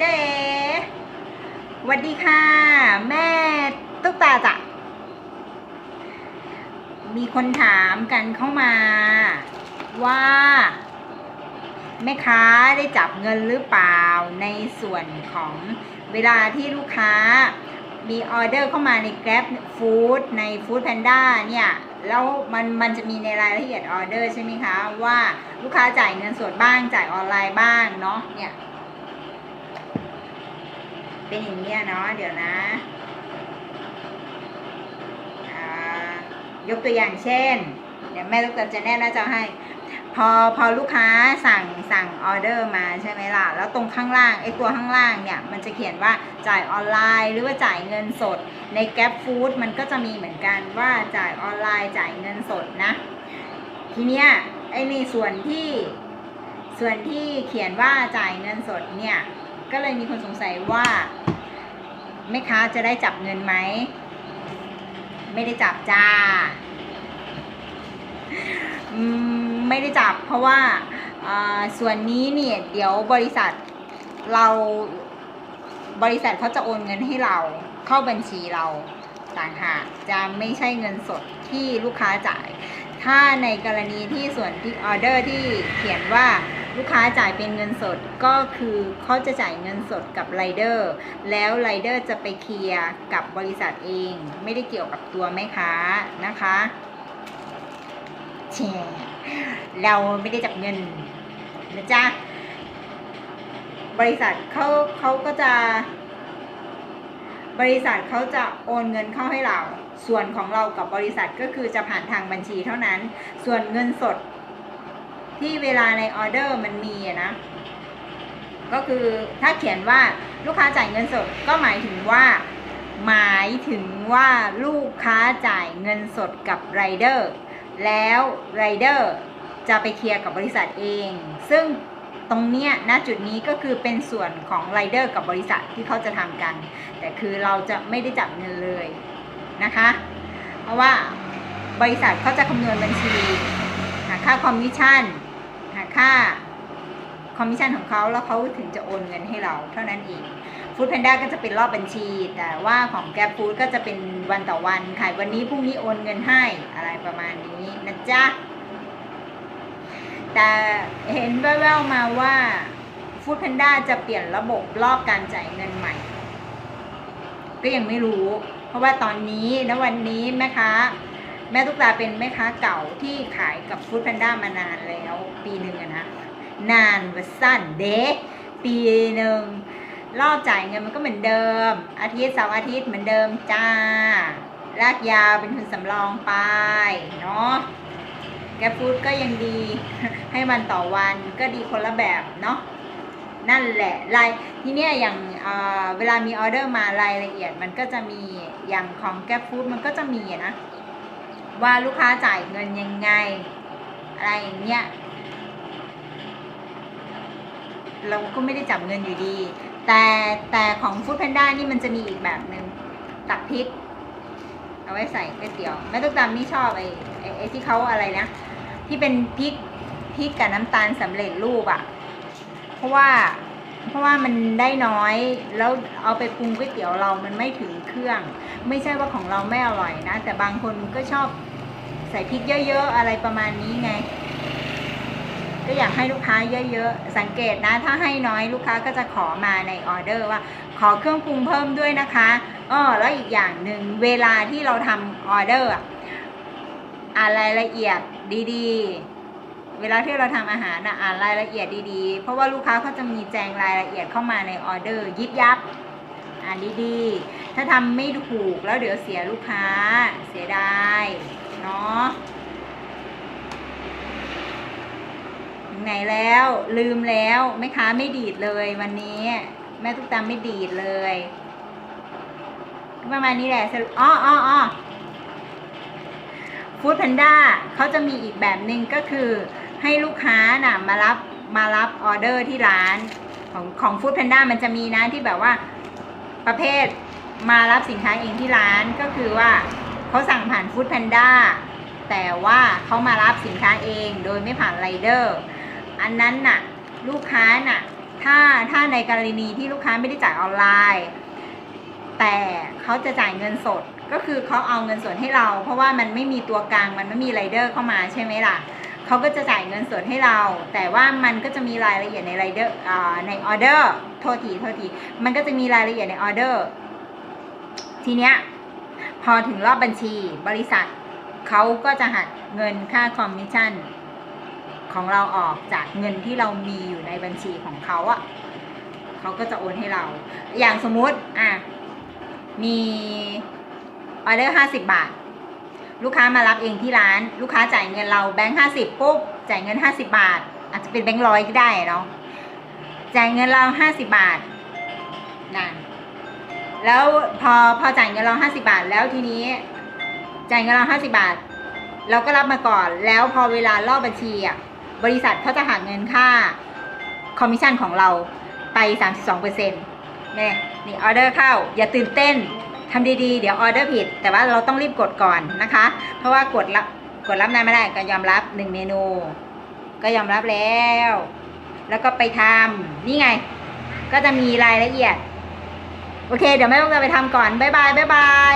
เจ๊สวัสดีค่ะ แม่ตุ๊กตาจ้ะมีคนถามกันเข้ามา ว่าแม่ค้าได้จับเงินหรือเปล่าในส่วนของเวลาที่ลูกค้ามีออเดอร์เข้ามาใน Grab Food ใน Food Panda เนี่ย แล้วมันมันจะมีในรายละเอียดออเดอร์ใช่ไหมคะ ว่าลูกค้าจ่ายเงินสดบ้างจ่ายออนไลน์บ้างเนาะเนี่ย เป็นอย่างนี้เนาะเดี๋ยวนะอ่ายกตัวอย่างเช่น เดี๋ยวแม่ลูกตาจะแน่น่าจะให้ พอพอลูกค้าสั่งสั่งออเดอร์มาใช่ไหมล่ะ แล้วตรงข้างล่างไอ้ตัวข้างล่างเนี่ย มันจะเขียนว่าจ่ายออนไลน์หรือว่าจ่ายเงินสด ใน Grab Food มันก็จะมีเหมือนกันว่าจ่ายออนไลน์จ่ายเงินสดนะ ทีเนี้ยไอ้ในส่วนที่ส่วนที่เขียนว่าจ่ายเงินสดเนี่ย ก็เลยมีคนสงสัยว่าแม่ค้าจะได้จับเงินไหม ไม่ได้จับจ้าไม่ได้จับเพราะว่าส่วนนี้เนี่ยเดี๋ยวบริษัทเราบริษัทเขาจะโอนเงินให้เราเข้าบัญชีเราต่างหากจะไม่ใช่เงินสดที่ลูกค้าจ่าย ถ้าในกรณีที่ส่วนที่ออเดอร์ที่เขียนว่า ลูกค้าจ่ายเป็นเงินสดก็คือเขาจะจ่ายเงินสดกับไรเดอร์แล้วไรเดอร์จะไปเคลียร์กับบริษัทเอง ไม่ได้เกี่ยวกับตัวแม่ค้านะคะแชร์เราไม่ได้จับเงินนะจ๊ะบริษัทเขาเขาก็จะ บริษัทเขาจะโอนเงินเข้าให้เรา ส่วนของเรากับบริษัทก็คือจะผ่านทางบัญชีเท่านั้น ส่วนเงินสด ที่เวลาในออเดอร์มันมีอะนะ ก็คือถ้าเขียนว่าลูกค้าจ่ายเงินสดก็หมายถึงว่า หมายถึงว่าลูกค้าจ่ายเงินสดกับไรเดอร์แล้วไรเดอร์จะไปเคลียร์กับบริษัทเอง ซึ่งตรงเนี้ยณจุดนี้ก็คือเป็นส่วนของไรเดอร์กับบริษัทที่เขาจะทำกัน แต่คือเราจะไม่ได้จับเงินเลยนะคะ เพราะว่าบริษัทเขาจะคำนวณบัญชีค่าคอมมิชชั่น หาค่าคอมมิชชั่นของเขาแล้วเขาถึงจะโอนเงินให้เราเท่านั้นเองฟู้ดแพนด้าก็จะเป็นรอบบัญชี แต่ว่าของแก p ฟู้ดก็จะเป็นวันต่อวันขายวันนี้พรุ่งนี้โอนเงินให้อะไรประมาณนี้นะจ๊ะแต่เห็นแว่วๆมาว่าฟู้ดแพนด้าจะเปลี่ยนระบบรอบการจ่ายเงินใหม่ ก็ยังไม่รู้ เพราะว่าตอนนี้ณวันนี้แม่ค้า แม่ตุ๊กตาเป็นแม่ค้าเก่าที่ขายกับฟู้ดแพนด้ามานานแล้วปีหนึ่งอะนะนานวัสั้นเดะปีหนึ่งรอบจ่ายเงินมันก็เหมือนเดิม อาทิตย์เสาร์อาทิตย์เหมือนเดิมจ้าลากยาวเป็นทุนสำรองไปเนาะแกฟูดก็ยังดีให้มันต่อวันก็ดีคนละแบบเนาะนั่นแหละรายที่เนี้ยอย่างเอ่อเวลามีออเดอร์มารายละเอียดมันก็จะมีอย่างของแกฟูดมันก็จะมีนะ ว่าลูกค้าจ่ายเงินยังไง อะไรอย่างเงี้ยเราก็ไม่ได้จับเงินอยู่ดี แต่แต่ของฟู้ดแพนด้านี่มันจะมีอีกแบบหนึ่งตักพริก เอาไว้ใส่ก๋วยเตี๋ยวแม่ตุ๊กตามนี่ชอบไอ้ไอ้ไอ้ที่เขาอะไรนะ ที่เป็นพริกพริกกับน้ำตาลสำเร็จรูปอะ่ะ เพราะว่าเพราะว่ามันได้น้อยแล้วเอาไปปรุงก๋วยเตี๋ยวเรามันไม่ถึงเครื่อง ไม่ใช่ว่าของเราไม่อร่อยนะ แต่บางคนก็ชอบ ใส่พริกเยอะ ๆ อะไรประมาณนี้ไง ก็อยากให้ลูกค้าเยอะ ๆ สังเกตนะ ถ้าให้น้อยลูกค้าก็จะขอมาในออเดอร์ว่า ขอเครื่องปรุงเพิ่มด้วยนะคะอ้อแล้วอีกอย่างหนึ่งเวลาที่เราทำออเดอร์อะอ่านรายละเอียดดีๆ เวลาที่เราทำอาหารนะอ่านรายละเอียดดีๆ เพราะว่าลูกค้าเขาจะมีแจงรายละเอียดเข้ามาในออเดอร์ ยิบยับ อ่านดีๆ ถ้าทำไม่ถูกแล้วเดี๋ยวเสียลูกค้าเสียดาย เนาะถึงไหนแล้วลืมแล้วแม่ค้าไม่ดีดเลยวันนี้ แม่ตุ๊กตาไม่ดีดเลยประมาณนี้แหละอ๋ออ๋ออ๋อฟู้ดแพนด้าเขาจะมีอีกแบบหนึ่งก็คือให้ลูกค้าน่ะมารับมารับออเดอร์ที่ร้านของของฟู้ดแพนด้ามันจะมีนะที่แบบว่าประเภทมารับสินค้าเองที่ร้านก็คือว่า เขาสั่งผ่านฟู้ดแพนด้าแต่ว่าเขามารับสินค้าเองโดยไม่ผ่านไรเดอร์ อันนั้นน่ะลูกค้าน่ะถ้าถ้าในกรณีที่ลูกค้าไม่ได้จ่ายออนไลน์ แต่เขาจะจ่ายเงินสดก็คือเขาเอาเงินสดให้เรา เพราะว่ามันไม่มีตัวกลางมันไม่มีไรเดอร์เข้ามาใช่ไหมล่ะเขาก็จะจ่ายเงินสดให้เรา แต่ว่ามันก็จะมีรายละเอียดในไรเดอร์ในออเดอร์โทษทีโทษทีมันก็จะมีรายละเอียดในออเดอร์ทีเนี้ย พอถึงรอบบัญชี บริษัทเขาก็จะหักเงินค่าคอมมิชชั่นของเราออกจากเงินที่เรามีอยู่ในบัญชีของเขาอะเขาก็จะโอนให้เรา อย่างสมมุติอะมีออเดอร์ห้าสิบบาท ลูกค้ามารับเองที่ร้าน ลูกค้าจ่ายเงินเราแบงค์ห้าสิบปุ๊บจ่ายเงินห้าสิบาท อาจจะเป็นแบงค์ร้อยก็ได้เนาะจ่ายเงินเราห้าสิบาทนั่น แล้วพอพอจ่ายเงินเราห้าสิบาท แล้วทีนี้ จ่ายเงินเราห้าสิบาท เราก็รับมาก่อน แล้วพอเวลารอบบัญชีอะบริษัทเขาจะหักเงินค่าคอมมิชชั่นของเราไป 32เปอร์เซ็นต์เนี่นี่ออเดอร์เข้า อย่าตื่นเต้นทำดีๆ เดี๋ยวออเดอร์ผิด แต่ว่าเราต้องรีบกดก่อนนะคะ เพราะว่ากดรับกดรับนานไม่ได้ก็ยอมรับหนึ่งเมนู ก็ยอมรับแล้ว แล้วก็ไปทำนี่ไง ก็จะมีรายละเอียด โอเค เดี๋ยวแม่ต้องจะไปทำก่อน บ๊ายบาย บ๊ายบาย